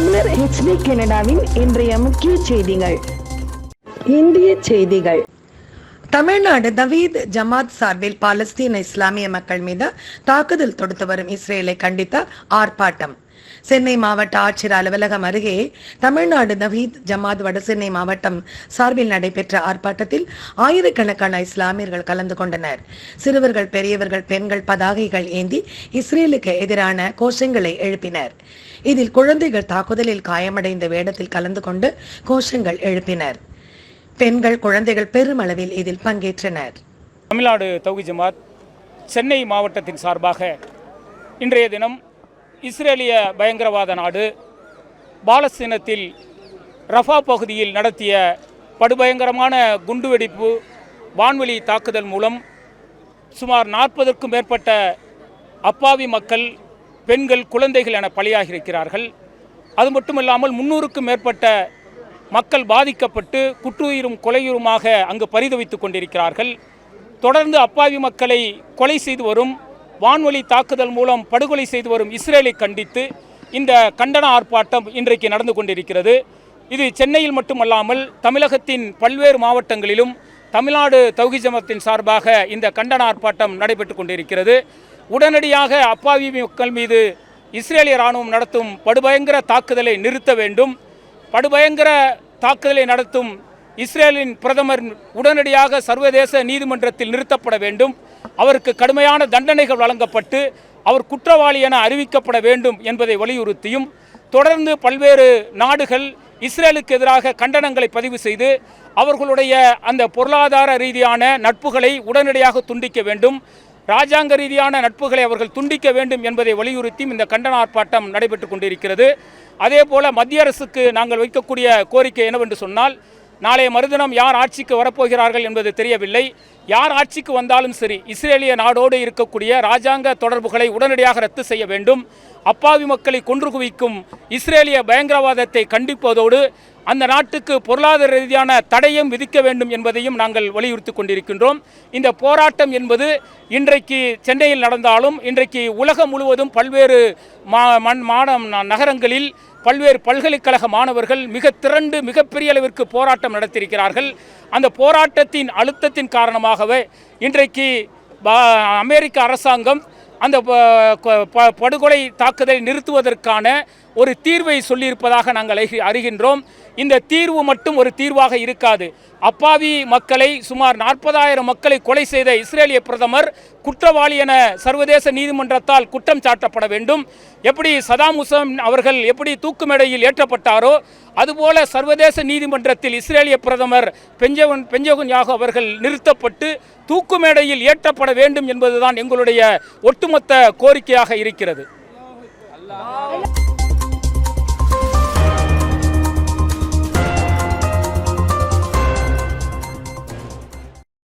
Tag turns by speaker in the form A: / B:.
A: தமிழர் ஹெச்டி கனடாவின் இன்றைய முக்கிய செய்திகள். இந்திய செய்திகள்.
B: தமிழ்நாடு நவீத் ஜமாத் சார்பில் பாலஸ்தீன இஸ்லாமிய மக்கள் மீது தாக்குதல் தொடுத்து வரும் இஸ்ரேலை கண்டித்த ஆர்ப்பாட்டம். சென்னை மாவட்ட ஆட்சியர் அலுவலகம் அருகே தமிழ்நாடு நவீத் ஜமாத் வடசென்னை மாவட்டம் சார்பில் நடைபெற்ற ஆர்ப்பாட்டத்தில் ஆயிரக்கணக்கான இஸ்லாமியர்கள் கலந்து கொண்டனர். சிறுவர்கள் பெரியவர்கள் பெண்கள் பதாகைகள் ஏந்தி இஸ்ரேலுக்கு எதிரான கோஷங்களை எழுப்பினர். இதில் குழந்தைகள் தாக்குதலில் காயமடைந்த வேடத்தில் கலந்து கொண்டு கோஷங்கள் எழுப்பினர். பெண்கள் குழந்தைகள் பெருமளவில் இதில் பங்கேற்றனர்.
C: தமிழ்நாடு தௌகி ஜமாத் சென்னை மாவட்டத்தின் சார்பாக இன்றைய தினம் இஸ்ரேலிய பயங்கரவாத நாடு பாலஸ்தீனத்தில் ரஃபா பகுதியில் நடத்திய படுபயங்கரமான குண்டுவெடிப்பு வான்வெளி தாக்குதல் மூலம் சுமார் நாற்பதற்கும் மேற்பட்ட அப்பாவி மக்கள் பெண்கள் குழந்தைகள் என பலியாகியிருக்கிறார்கள். அது மட்டுமல்லாமல் முன்னூறுக்கும் மேற்பட்ட மக்கள் பாதிக்கப்பட்டு குற்றுயிரும் கொலையுருமாக அங்கு பரிதவித்துக் கொண்டிருக்கிறார்கள். தொடர்ந்து அப்பாவி மக்களை கொலை செய்து வரும் வான்வழி தாக்குதல் மூலம் படுகொலை செய்து வரும் இஸ்ரேலை கண்டித்து இந்த கண்டன ஆர்ப்பாட்டம் இன்றைக்கு நடந்து கொண்டிருக்கிறது. இது சென்னையில் மட்டுமல்லாமல் தமிழகத்தின் பல்வேறு மாவட்டங்களிலும் தமிழ்நாடு தௌகி ஜமத்தின் சார்பாக இந்த கண்டன ஆர்ப்பாட்டம் நடைபெற்று கொண்டிருக்கிறது. உடனடியாக அப்பாவி மக்கள் மீது இஸ்ரேலிய ராணுவம் நடத்தும் படுபயங்கர தாக்குதலை நிறுத்த வேண்டும். படுபயங்கர தாக்குதலை நடத்தும் இஸ்ரேலின் பிரதமர் உடனடியாக சர்வதேச நீதிமன்றத்தில் நிறுத்தப்பட வேண்டும். அவருக்கு கடுமையான தண்டனைகள் வழங்கப்பட்டு அவர் குற்றவாளி என அறிவிக்கப்பட வேண்டும் என்பதை வலியுறுத்தியும் தொடர்ந்து பல்வேறு நாடுகள் இஸ்ரேலுக்கு எதிராக கண்டனங்களை பதிவு செய்து அவர்களுடைய அந்த பொருளாதார ரீதியான நட்புகளை உடனடியாக துண்டிக்க வேண்டும் ராஜாங்க ரீதியான நட்புகளை அவர்கள் துண்டிக்க வேண்டும் என்பதை வலியுறுத்தியும் இந்த கண்டன ஆர்ப்பாட்டம் நடைபெற்று கொண்டிருக்கிறது. அதே போல மத்திய அரசுக்கு நாங்கள் வைக்கக்கூடிய கோரிக்கை என்னவென்று சொன்னால் நாளைய மறுதினம் யார் ஆட்சிக்கு வரப்போகிறார்கள் என்பது தெரியவில்லை. யார் ஆட்சிக்கு வந்தாலும் சரி இஸ்ரேலிய நாடோடு இருக்கக்கூடிய ராஜாங்க தொடர்புகளை உடனடியாக ரத்து செய்ய வேண்டும். அப்பாவி மக்களை கொன்று குவிக்கும் இஸ்ரேலிய பயங்கரவாதத்தை கண்டிப்பதோடு அந்த நாட்டுக்கு பொருளாதார ரீதியான தடையும் விதிக்க வேண்டும் என்பதையும் நாங்கள் வலியுறுத்தி கொண்டிருக்கின்றோம். இந்த போராட்டம் என்பது இன்றைக்கு சென்னையில் நடந்தாலும் இன்றைக்கு உலகம் முழுவதும் பல்வேறு மா மண் மாந நகரங்களில் பல்வேறு பல்கலைக்கழக மாணவர்கள் மிக திரண்டு மிகப்பெரிய அளவிற்கு போராட்டம் நடத்தியிருக்கிறார்கள். அந்த போராட்டத்தின் அழுத்தத்தின் காரணமாகவே இன்றைக்கு பா- அமெரிக்க அரசாங்கம் அந்த ப- படுகொலை தாக்குதலை நிறுத்துவதற்கான ஒரு தீர்வை சொல்லியிருப்பதாக நாங்கள் அறிகின்றோம். இந்த தீர்வு மட்டும் ஒரு தீர்வாக இருக்காது. அப்பாவி மக்களை சுமார் நாற்பதாயிரம் மக்களை கொலை செய்த இஸ்ரேலிய பிரதமர் குற்றவாளி என சர்வதேச நீதிமன்றத்தால் குற்றம் சாட்டப்பட வேண்டும். எப்படி சதாம் ஹுசேன் அவர்கள் எப்படி தூக்கு மேடையில் ஏற்றப்பட்டாரோ அதுபோல சர்வதேச நீதிமன்றத்தில் இஸ்ரேலிய பிரதமர் பெஞ்சவன் பெஞ்சகுன் யாகு அவர்கள் நிறுத்தப்பட்டு தூக்கு மேடையில் ஏற்றப்பட வேண்டும் என்பதுதான் எங்களுடைய ஒட்டுமொத்த கோரிக்கையாக இருக்கிறது.